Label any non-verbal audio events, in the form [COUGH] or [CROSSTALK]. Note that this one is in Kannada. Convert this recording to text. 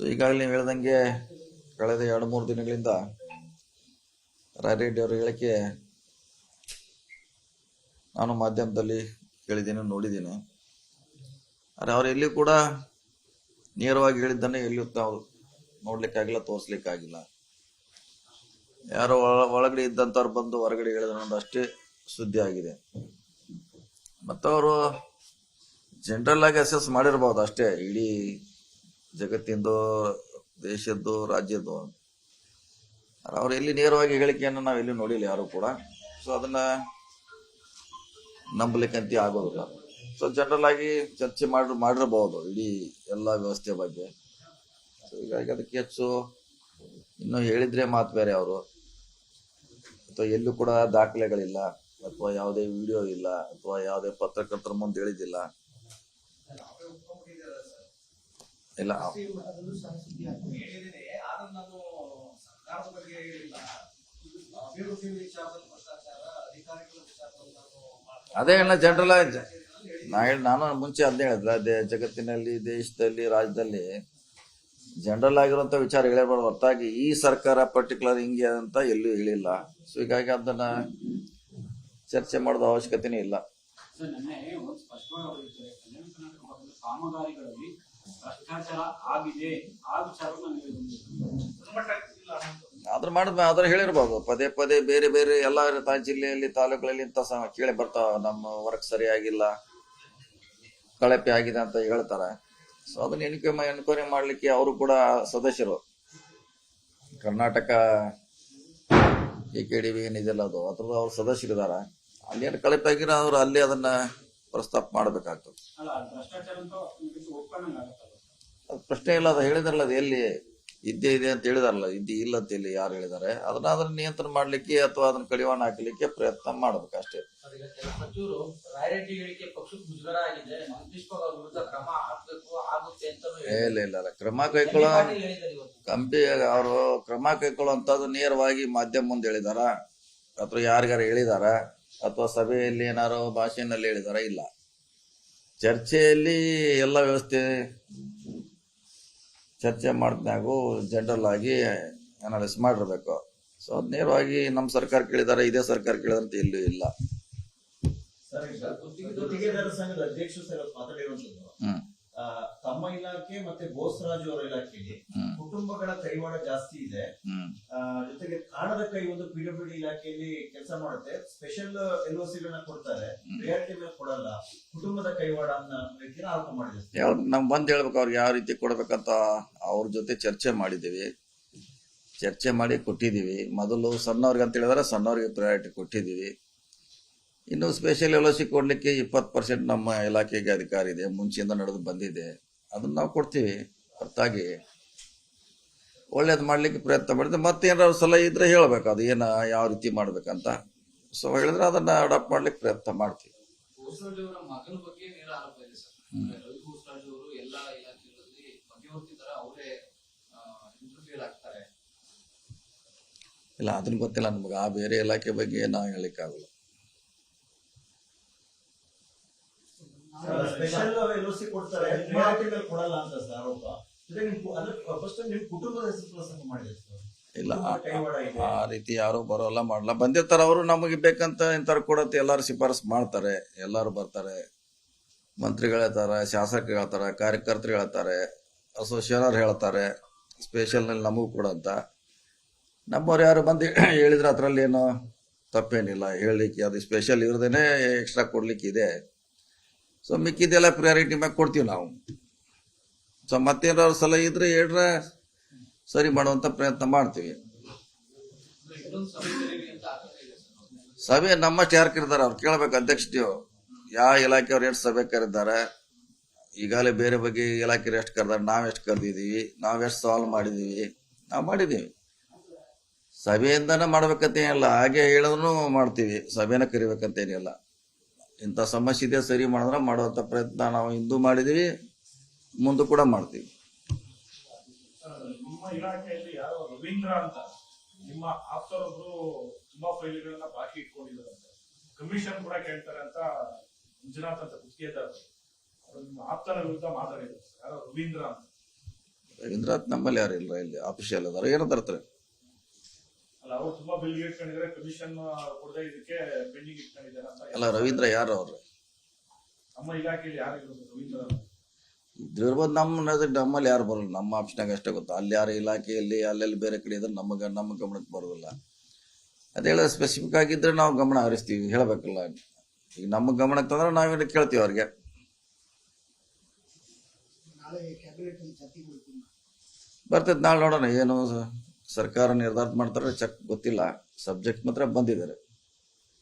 ಸೊ ಈಗಾಗಲೇ ನೀವು ಹೇಳ್ದಂಗೆ ಕಳೆದ ಎರಡು ಮೂರು ದಿನಗಳಿಂದ ರಾಯರೆಡ್ಡಿ ಅವರ ಹೇಳಿಕೆ ನಾನು ಮಾಧ್ಯಮದಲ್ಲಿ ಕೇಳಿದ್ದೀನಿ, ನೋಡಿದ್ದೀನಿ. ಆದರೆ ಅವ್ರು ಎಲ್ಲಿ ಕೂಡ ನೇರವಾಗಿ ಹೇಳಿದ್ದನ್ನೇ ಎಲ್ಲಿಯೂ ತಾವು ನೋಡ್ಲಿಕ್ಕಾಗಿಲ್ಲ ತೋರಿಸ್ಲಿಕ್ಕಾಗಿಲ್ಲ ಯಾರೋ ಒಳ- ಒಳಗಡೆ ಇದ್ದಂಥವ್ರು ಬಂದು ಹೊರಗಡೆ ಹೇಳಿದ್ರು ಅಷ್ಟೇ ಸುದ್ದಿ ಆಗಿದೆ. ಮತ್ತು ಅವರು ಜನರಲ್ ಆಗಿ ಅಸೆಸ್ ಮಾಡಿರ್ಬೋದು ಅಷ್ಟೇ, ಇಡೀ ಜಗತ್ತಿಂದು, ದೇಶದ್ದು, ರಾಜ್ಯದ್ದು ಅವ್ರು ಎಲ್ಲಿ ನೇರವಾಗಿ ಹೇಳಿಕೆಯನ್ನು ನಾವು ಎಲ್ಲಿ ನೋಡಿಲ್ಲ ಯಾರು ಕೂಡ. ಸೊ ಅದನ್ನ ನಂಬಲಿಕ್ಕಂತ ಆಗೋದಿಲ್ಲ. ಸೊ ಜನರಲ್ ಆಗಿ ಚರ್ಚೆ ಮಾಡಿ ಮಾಡಿರಬಹುದು ಇಡೀ ಎಲ್ಲ ವ್ಯವಸ್ಥೆ ಬಗ್ಗೆ. ಸೊ ಹೀಗಾಗಿ ಅದಕ್ಕೆ ಹೆಚ್ಚು ಇನ್ನು ಹೇಳಿದ್ರೆ ಮಾತು ಬೇರೆ ಅವರು. ಅಥವಾ ಎಲ್ಲೂ ಕೂಡ ದಾಖಲೆಗಳಿಲ್ಲ. ಅಥವಾ ಯಾವುದೇ ವಿಡಿಯೋ ಇಲ್ಲ. ಅಥವಾ ಯಾವುದೇ ಪತ್ರಕರ್ತರ ಮುಂದೆ ಹೇಳಿದಿಲ್ಲ ಇಲ್ಲ ಹೇಳಿದ್ದೇನೆ ಆದ್ರೆ ನಾನು ಸರ್ಕಾರದ ಬಗ್ಗೆ ಹೇಳಿಲ್ಲ ಅಭಿವೃದ್ಧಿ ವಿಚಾರದಲ್ಲಿ ಭ್ರಷ್ಟಾಚಾರ ಅಧಿಕಾರಿಗಳ ವಿಚಾರದಲ್ಲಿ ನಾನು ಮಾತ್ರ ಅದೇ ಅಣ್ಣ ಜನರಲ್ ನಾ ಹೇಳಿ ನಾನು ಮುಂಚೆ ಅದನ್ನೇ ಹೇಳಿದ್ರೆ ಅದೇ ಜಗತ್ತಿನಲ್ಲಿ, ದೇಶದಲ್ಲಿ, ರಾಜ್ಯದಲ್ಲಿ ಜನರಲ್ ಆಗಿರುವಂತ ವಿಚಾರ ಹೇಳಬಾರ್ದು. ಹೊರತಾಗಿ ಈ ಸರ್ಕಾರ ಪರ್ಟಿಕ್ಯುಲರ್ ಹಿಂಗೆ ಅಂತ ಎಲ್ಲೂ ಹೇಳಿಲ್ಲ. ಸೊ ಹೀಗಾಗಿ ಅದನ್ನ ಚರ್ಚೆ ಮಾಡೋದು ಅವಶ್ಯಕತೆನೇ ಇಲ್ಲ. ಕಾಮಗಾರಿಗಳಲ್ಲಿ ಭ್ರಷ್ಟಾಚಾರ ಆಗಿದೆ. ಆ ವಿಚಾರವನ್ನು ನೀವು ಗುಣಮಟ್ಟ ಇಲ್ಲ ಅನ್ನೋದು. ಆದ್ರೆ ಮಾಡಿದ್ ಅದ್ರ ಹೇಳಿರ್ಬೋದು. ಪದೇ ಪದೇ ಬೇರೆ ಬೇರೆ ಎಲ್ಲ ಜಿಲ್ಲೆಯಲ್ಲಿ, ತಾಲೂಕುಗಳಲ್ಲಿ ಇಂಥ ಕೇಳಿ ಬರ್ತಾವ. ನಮ್ಮ ವರ್ಕ್ ಸರಿಯಾಗಿಲ್ಲ. ಕಳಪೆ ಆಗಿದೆ ಅಂತ ಹೇಳ್ತಾರೆ. ಸೊ ಅದನ್ನ ಎನ್ಕ್ವೈರಿ ಎನ್ಕ್ವೈರಿ ಮಾಡ್ಲಿಕ್ಕೆ ಅವರು ಕೂಡ ಸದಸ್ಯರು. Karnataka A K D B ಏನಿದೆಯಲ್ಲ ಅದು, ಅದ್ರದ್ದು ಅವ್ರು ಸದಸ್ಯರಿದ್ದಾರೆ ಅಲ್ಲೇನು ಕಳಪೆ ಆಗಿರೋ ಅವ್ರು ಅಲ್ಲಿ ಅದನ್ನ ಪ್ರಸ್ತಾಪ ಮಾಡಬೇಕಾಗ್ತದೆ. ಪ್ರಶ್ನೆ ಇಲ್ಲ ಅದು ಹೇಳಿದಾರಲ್ಲ ಅದು ಎಲ್ಲಿ ಇದ್ದೇ ಇದೆ ಅಂತ ಹೇಳಿದಾರಲ್ಲ ಇದ್ದೇ ಇಲ್ಲ ಅಂತ ಇಲ್ಲಿ ಯಾರು ಹೇಳಿದ್ದಾರೆ ಅದನ್ನ ಅದನ್ನ ನಿಯಂತ್ರಣ ಮಾಡ್ಲಿಕ್ಕೆ ಅಥವಾ ಅದನ್ನ ಕಡಿವಾಣ ಹಾಕಲಿಕ್ಕೆ ಪ್ರಯತ್ನ ಮಾಡಬೇಕು ಅಷ್ಟೇ. ಇಲ್ಲ ಇಲ್ಲ ಇಲ್ಲ ಕ್ರಮ ಪಾಟೀಲ್ ಕಂಪಿ ಅವರು ಕ್ರಮ ಕೈಗೊಳ್ಳುವಂತದ್ದು ನೇರವಾಗಿ ಮಾಧ್ಯಮ ಮುಂದೆ ಹೇಳಿದಾರ? ಅಥವಾ ಯಾರಿಗಾರ ಹೇಳಿದಾರ? ಅಥವಾ ಸಭೆಯಲ್ಲಿ ಏನಾರೋ ಭಾಷೆನಲ್ಲಿ ಹೇಳಿದಾರ? ಇಲ್ಲ. ಚರ್ಚೆಯಲ್ಲಿ ಎಲ್ಲ ವ್ಯವಸ್ಥೆ ಚರ್ಚೆ ಮಾಡಿದ್ಮ್ಯಾಗು ಜನರಲ್ ಆಗಿ ಅನಾಲಿಸ್ ಮಾಡಿರ್ಬೇಕು. ಸೊ ಅದ್ ನೇರವಾಗಿ ನಮ್ಮ ಸರ್ಕಾರ ಕೇಳಿದಾರೆ ಇದೇ ಸರ್ಕಾರ ಕೇಳಿದಂತ ಎಲ್ಲೂ ಇಲ್ಲ. ಸಂಘದ ಅಧ್ಯಕ್ಷರು ಸರ್ ಮಾತಾಡಿರುವಂತದ್ದು ಹ್ಮ್. ತಮ್ಮ ಇಲಾಖೆ ಮತ್ತೆ ಬೋಸರಾಜು ಅವರ ಇಲಾಖೆಗೆ ಕುಟುಂಬಗಳ ಕೈವಾಡ ಜಾಸ್ತಿ ಇದೆ. ಜೊತೆಗೆ ಕಾಣದ ಕೈ ಒಂದು ಪಿಡಬ್ಲ್ಯೂಡಿ ಇಲಾಖೆಯಲ್ಲಿ ಕೆಲಸ ಮಾಡುತ್ತೆ. ಸ್ಪೆಷಲ್ ಎಲ್ ಒ ಗಳನ್ನ ಕೊಡ್ತಾರೆ. ರಿಯಾಲಿಟಿ ಮೇಲೆ ಕೊಡಲ್ಲ. ಕುಟುಂಬದ ಕೈವಾಡ ಆರೋಪ ಮಾಡಿದೆ. ಸರ್. ಯಾವ ನಮ್ ಬಂದ್ ಹೇಳ್ಬೇಕು ಅವ್ರಿಗೆ ಯಾವ ರೀತಿ ಕೊಡ್ಬೇಕಂತ ಅವ್ರ ಜೊತೆ ಚರ್ಚೆ ಮಾಡಿದ್ದೀವಿ ಚರ್ಚೆ ಮಾಡಿ ಕೊಟ್ಟಿದ್ದೀವಿ ಮೊದಲು ಸಣ್ಣವ್ರಿಗೆ ಅಂತ ಹೇಳಿದ್ರೆ ಸಣ್ಣವ್ರಿಗೆ ಪ್ರಯಾರಿಟಿ ಕೊಟ್ಟಿದ್ದೀವಿ ಇನ್ನು ಸ್ಪೆಷಲ್ ಎಲ್ ಸಿ ಕೊಡ್ಲಿಕ್ಕೆ ಇಪ್ಪತ್ತು ಪರ್ಸೆಂಟ್ ನಮ್ಮ ಇಲಾಖೆಗೆ ಅಧಿಕಾರ ಇದೆ. ಮುಂಚೆಯಿಂದ ನಡೆದು ಬಂದಿದೆ. ಅದನ್ನ ನಾವು ಕೊಡ್ತೀವಿ. ಹೊರತಾಗಿ ಒಳ್ಳೇದು ಮಾಡಲಿಕ್ಕೆ ಪ್ರಯತ್ನ ಮಾಡಿದ್ರೆ ಮತ್ತೇನಾದ್ರು ಸಲಹೆ ಇದ್ರೆ ಹೇಳ್ಬೇಕು. ಅದು ಏನ ಯಾವ ರೀತಿ ಮಾಡ್ಬೇಕಂತ. ಸೊ ಹೇಳಿದ್ರೆ ಅದನ್ನ ಅಡಾಪ್ಟ್ ಮಾಡ್ಲಿಕ್ಕೆ ಪ್ರಯತ್ನ ಮಾಡ್ತೀವಿ. ಭೂಸರಾಜ್ ಅವರ ಮಗನ ಬಗ್ಗೆ ನೇರ ಆರೋಪ ಇದೆ ಸರ್. ರವಿ ಭೂಸರಾಜ್ ಅವರು ಎಲ್ಲ ಇಲಾಖೆಗಳಲ್ಲಿ ಮಧ್ಯವರ್ತಿ ಅವರೇ ಇಂಟರ್ಫಿಯರ್ ಆಗ್ತಾರೆ. ಇಲ್ಲ ಅದನ್ನ ಗೊತ್ತಿಲ್ಲ ನಮ್ಗೆ. ಆ ಬೇರೆ ಇಲಾಖೆ ಬಗ್ಗೆ ನಾವು ಹೇಳಿಕ್ಕಾಗಲ್ಲ ಸ್ಪೆಷಲ್ ಎಲ್ ಒ ಸಿ ಕೊಡ್ತಾರೆ? ಕೊಡಲ್ಲ ಅಂತ ಸರ್ ಇಲ್ಲ ಆ- ರೀತಿ ಯಾರು ಬರೋಲ್ಲ ಮಾಡಲ್ಲ ಬಂದಿರ್ತಾರ ಅವರು ನಮಗೆ ಬೇಕಂತ ಇಂಥವ್ರು ಕೊಡತ್ತೆ ಎಲ್ಲಾರು ಶಿಫಾರಸು ಮಾಡ್ತಾರೆ. ಎಲ್ಲಾರು ಬರ್ತಾರೆ. ಮಂತ್ರಿಗಳು ಹೇಳ್ತಾರೆ ಶಾಸಕರು ಹೇಳ್ತಾರೆ ಕಾರ್ಯಕರ್ತರು ಹೇಳ್ತಾರೆ ಅಸೋಸಿಯೇಷನರ್ ಹೇಳ್ತಾರೆ ಸ್ಪೆಷಲ್ನಲ್ಲಿ ನಮಗೂ ಕೂಡ ಅಂತ. ನಮ್ಮವ್ರು ಯಾರು ಬಂದು [CLEARS THROAT] ಹೇಳಿದ್ರೆ ಅದರಲ್ಲಿ ಏನು ತಪ್ಪೇನಿಲ್ಲ. ಹೇಳಲಿಕ್ಕೆ ಅದು ಸ್ಪೆಷಲ್ ಇರದೇನೆ ಎಕ್ಸ್ಟ್ರಾ ಕೊಡ್ಲಿಕ್ಕೆ ಇದೆ ಸೊ ಮಿಕ್ಕಿದೆಲ್ಲ ಪ್ರಿಯಾರಿಟಿ ಮ್ಯಾಗೆ ಕೊಡ್ತೀವಿ ನಾವು. ಸೊ ಮತ್ತೇನಾದ್ರು ಸಲಹೆ ಇದ್ರೆ ಹೇಳ್ರ ಸರಿ ಮಾಡುವಂತ ಪ್ರಯತ್ನ ಮಾಡ್ತೀವಿ. ಸಭೆ ನಮ್ಮ ಯಾರು ಕರೀತಾರೆ ಅವ್ರು ಕೇಳ್ಬೇಕು ಅಧ್ಯಕ್ಷತೆಯು. ಯಾವ ಇಲಾಖೆಯವ್ರು ಎಷ್ಟು ಸಭೆ ಕರೆದಿದ್ದಾರೆ? ಈಗಾಗಲೇ ಬೇರೆ ಬಗ್ಗೆ ಇಲಾಖೆಯವ್ರು ಎಷ್ಟು ಕರೆದಾರೆ ನಾವು ಎಷ್ಟು ಕರೆದಿದ್ದೀವಿ ನಾವು ಎಷ್ಟು ಸಾಲ್ವ್ ಮಾಡಿದ್ದೀವಿ ನಾವು ಮಾಡಿದ್ದೀವಿ ಸಭೆಯಿಂದನೇ ಮಾಡ್ಬೇಕಂತ ಏನಿಲ್ಲ. ಹಾಗೆ ಹೇಳೋದನ್ನು ಮಾಡ್ತೀವಿ. ಸಭೆನ ಕರಿಬೇಕಂತೇನಿಲ್ಲ ಇಂಥ ಸಮಸ್ಯೆ ಇದೆ, ಸರಿ ಮಾಡಿದ್ರೆ ಮಾಡುವಂಥ ಪ್ರಯತ್ನ ನಾವು ಇಂದು ಮಾಡಿದ್ದೀವಿ ಮುಂದೆ ಕೂಡ ಮಾಡ್ತೀವಿ. ನಿಮ್ಮ ಇಲಾಖೆಯಲ್ಲಿ ಯಾರೋ ರವೀಂದ್ರ ಅಂತ ನಿಮ್ಮ ಆಪ್ತರೊಬ್ರು ತುಂಬಾ ಫೈಲ್ಗಳನ್ನ ಬಾಕಿ ಇಟ್ಕೊಂಡಿದ್ದಾರಂತೆ ಕಮಿಷನ್ ಕೂಡ ಕೇಳ್ತಾರೆ ಅಂತ ಮಂಜುನಾಥ್ ಅಂತ ಗುತ್ತಿಗೆದಾರರು ಅವರು ನಿಮ್ಮ ಆಪ್ತರ ವಿರುದ್ಧ ಮಾತಾಡಿದ್ರು ಯಾರೋ ರವೀಂದ್ರ ಅಂತ. ರವೀಂದ್ರನಾಥ್ ನಮ್ಮಲ್ಲಿ ಯಾರು ಇಲ್ಲ ಇಲ್ಲಿ ಆಫೀಷಿಯಲ್ ಅದಾರ. ಏನು ತರ್ತಾರೆ. ಅಲ್ಲ ಅವ್ರು ತುಂಬಾ ಬಿಲ್ ಇಟ್ಕೊಂಡಿದ್ದಾರೆ. ಕಮಿಷನ್ ಕೊಡದೆ ಇದಕ್ಕೆ ಪೆಂಡಿಂಗ್ ಇಟ್ಕೊಂಡಿದ್ದಾರೆ ಅಂತ ಅಲ್ಲ ರವೀಂದ್ರ ಯಾರು ಅವ್ರು? ನಮ್ಮ ಇಲಾಖೆಯಲ್ಲಿ ಯಾರು ರವೀಂದ್ರ ಇದಿರ್ಬೋದು ನಮ್ಮ ನಮ್ಮಲ್ಲಿ ಯಾರು ಬರಲ್ಲ. ನಮ್ಮ ಆಪ್ಷನ್ಯಾಗ ಅಷ್ಟೇ ಗೊತ್ತು. ಅಲ್ಲಿ ಯಾರು ಇಲಾಖೆಯಲ್ಲಿ ಅಲ್ಲೆಲ್ಲಿ ಬೇರೆ ಕಡೆ ಇದ್ರೆ ನಮಗೆ ನಮ್ಮ ಗಮನಕ್ಕೆ ಬರೋದಿಲ್ಲ. ಅದೇ ಹೇಳೋ ಸ್ಪೆಸಿಫಿಕ್ ಆಗಿದ್ರೆ ನಾವು ಗಮನ ಹರಿಸ್ತೀವಿ. ಹೇಳಬೇಕಲ್ಲ. ಈಗ ನಮ್ಮ ಗಮನಕ್ಕೆ ತಂದ್ರೆ ನಾವೇನು ಕೇಳ್ತೀವಿ ಅವ್ರಿಗೆ. ಬರ್ತೈತೆ ನಾಳೆ ನೋಡೋಣ. ಏನು ಸರ್ಕಾರ ನಿರ್ಧಾರ ಮಾಡ್ತಾರೆ. ಚೆಕ್ ಗೊತ್ತಿಲ್ಲ. ಸಬ್ಜೆಕ್ಟ್ ಮಾತ್ರ ಬಂದಿದ್ದಾರೆ.